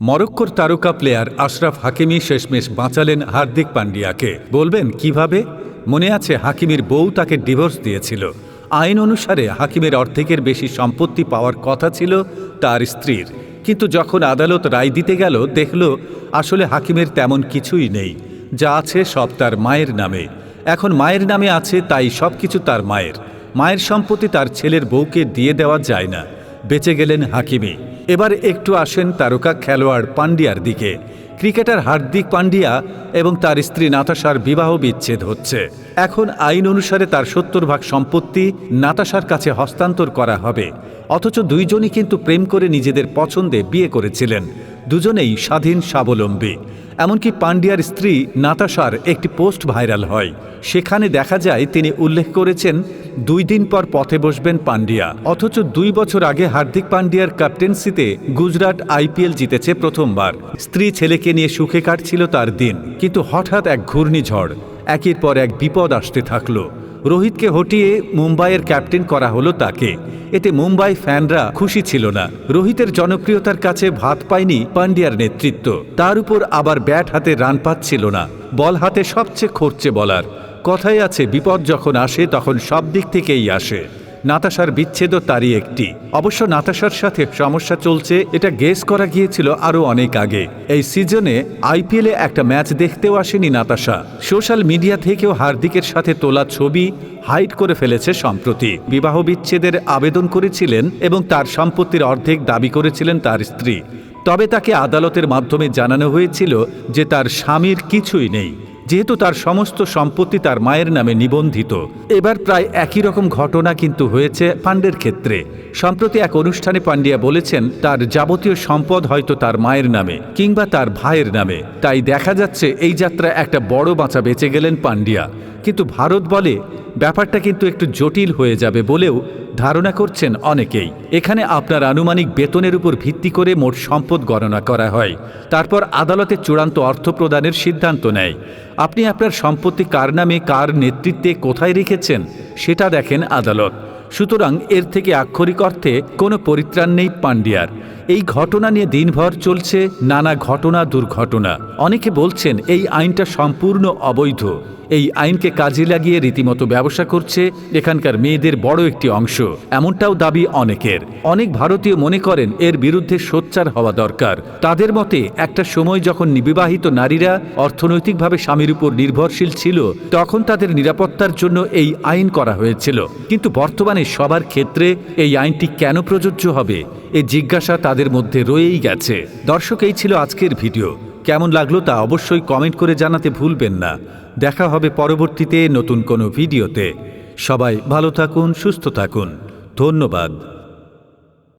মরক্কোর তারকা প্লেয়ার আশরাফ হাকিমি শেষমেশ বাঁচালেন হার্দিক পান্ডিয়াকে বলবেন, কীভাবে? মনে আছে, হাকিমির বউ তাকে ডিভোর্স দিয়েছিল। আইন অনুসারে হাকিমের অর্ধেকের বেশি সম্পত্তি পাওয়ার কথা ছিল তার স্ত্রীর। কিন্তু যখন আদালত রায় দিতে গেল, দেখল আসলে হাকিমের তেমন কিছুই নেই। যা আছে সব তার মায়ের নামে। এখন মায়ের নামে আছে, তাই সব কিছু তার মায়ের। মায়ের সম্পত্তি তার ছেলের বউকে দিয়ে দেওয়া যায় না। বেঁচে গেলেন হাকিমি। এবার একটু আসেন তারকা খেলোয়াড় পান্ডিয়ার দিকে। ক্রিকেটার হার্দিক পান্ডিয়া এবং তার স্ত্রী নাতাশার বিবাহ বিচ্ছেদ হচ্ছে। এখন আইন অনুসারে তার সত্তর ভাগ সম্পত্তি নাতাশার কাছে হস্তান্তর করা হবে। অথচ দুইজনই কিন্তু প্রেম করে নিজেদের পছন্দে বিয়ে করেছিলেন। দুজনেই স্বাধীন স্বাবলম্বী। এমনকি পান্ডিয়ার স্ত্রী নাতাশার একটি পোস্ট ভাইরাল হয়। সেখানে দেখা যায় তিনি উল্লেখ করেছেন, দুই দিন পর পথে বসবেন পান্ডিয়া অথচ দুই বছর আগে হার্দিক পান্ডিয়ার ক্যাপ্টেন্সিতে গুজরাট আইপিএল জিতেছে প্রথমবার। স্ত্রী ছেলেকে নিয়ে সুখে কাটছিল তার দিন, কিন্তু হঠাৎ এক ঘূর্ণিঝড়, একের পর এক বিপদ আসতে থাকল। রোহিতকে হটিয়ে মুম্বাইয়ের ক্যাপ্টেন করা হলো তাকে। এতে মুম্বাই ফ্যানরা খুশি ছিল না। রোহিতের জনপ্রিয়তার কাছে ভাত পায়নি পান্ডিয়ার নেতৃত্ব। তার উপর আবার ব্যাট হাতে রান পাচ্ছিল না। বল হাতে সবচেয়ে খরচে বলার। কথাই আছে, বিপদ যখন আসে, তখন সব দিক থেকেই আসে। নাতাশার বিচ্ছেদও তারই একটি। অবশ্য নাতাশার সাথে সমস্যা চলছে, এটা গেস করা গিয়েছিল আরও অনেক আগে। এই সিজনে আইপিএলে একটা ম্যাচ দেখতেও আসেনি নাতাশা। সোশ্যাল মিডিয়া থেকেও হার্দিকের সাথে তোলা ছবি হাইড করে ফেলেছে সম্প্রতি। বিবাহ বিচ্ছেদের আবেদন করেছিলেন এবং তার সম্পত্তির অর্ধেক দাবি করেছিলেন তার স্ত্রী। তবে তাকে আদালতের মাধ্যমে জানানো হয়েছিল যে তার স্বামীর কিছুই নেই। যেহেতু তার সমস্ত সম্পত্তি তার মায়ের নামে নিবন্ধিত। এবার প্রায় একই রকম ঘটনা কিন্তু হয়েছে পাণ্ডের ক্ষেত্রে। সম্প্রতি এক অনুষ্ঠানে পাণ্ডিয়া বলেছেন, তার যাবতীয় সম্পদ হয়তো তার মায়ের নামে কিংবা তার ভাইয়ের নামে। তাই দেখা যাচ্ছে, এই যাত্রা একটা বড় বাঁচা বেঁচে গেলেন পাণ্ডিয়া। কিন্তু ভারত বলে ব্যাপারটা কিন্তু একটু জটিল হয়ে যাবে বলেও ধারণা করছেন অনেকেই। এখানে আপনার আনুমানিক বেতনের উপর ভিত্তি করে মোট সম্পদ গণনা করা হয়। তারপর আদালতে চূড়ান্ত অর্থ প্রদানের সিদ্ধান্ত নেয়। আপনি আপনার সম্পত্তি কার নামে, কার নেতৃত্বে কোথায় রেখেছেন, সেটা দেখেন আদালত। সুতরাং এর থেকে আক্ষরিক অর্থে কোনো পরিত্রাণ নেই পান্ডিয়ার এই ঘটনা নিয়ে দিনভর চলছে নানা ঘটনা, দুর্ঘটনা। অনেকে বলছেন এই আইনটা সম্পূর্ণ অবৈধ। এই আইনকে কাজে লাগিয়ে রীতিমতো ব্যবসা করছে এখানকার মেয়েদের বড় একটি অংশ। এমনটাও দাবি অনেকের। অনেক ভারতীয় মনে করেন এর বিরুদ্ধে সোচ্চার হওয়া দরকার। তাদের মতে, একটা সময় যখন বিবাহিত নারীরা অর্থনৈতিকভাবে স্বামীর উপর নির্ভরশীল ছিল, তখন তাদের নিরাপত্তার জন্য এই আইন করা হয়েছিল। কিন্তু বর্তমানে সবার ক্ষেত্রে এই আইনটি কেন প্রযোজ্য হবে? এ জিজ্ঞাসা তাদের মধ্যে রয়েই গেছে। দর্শক, এই ছিল আজকের ভিডিও। কেমন লাগল তা অবশ্যই কমেন্ট করে জানাতে ভুলবেন না। দেখা হবে পরবর্তীতে নতুন কোনো ভিডিওতে। সবাই ভালো থাকুন, সুস্থ থাকুন। ধন্যবাদ।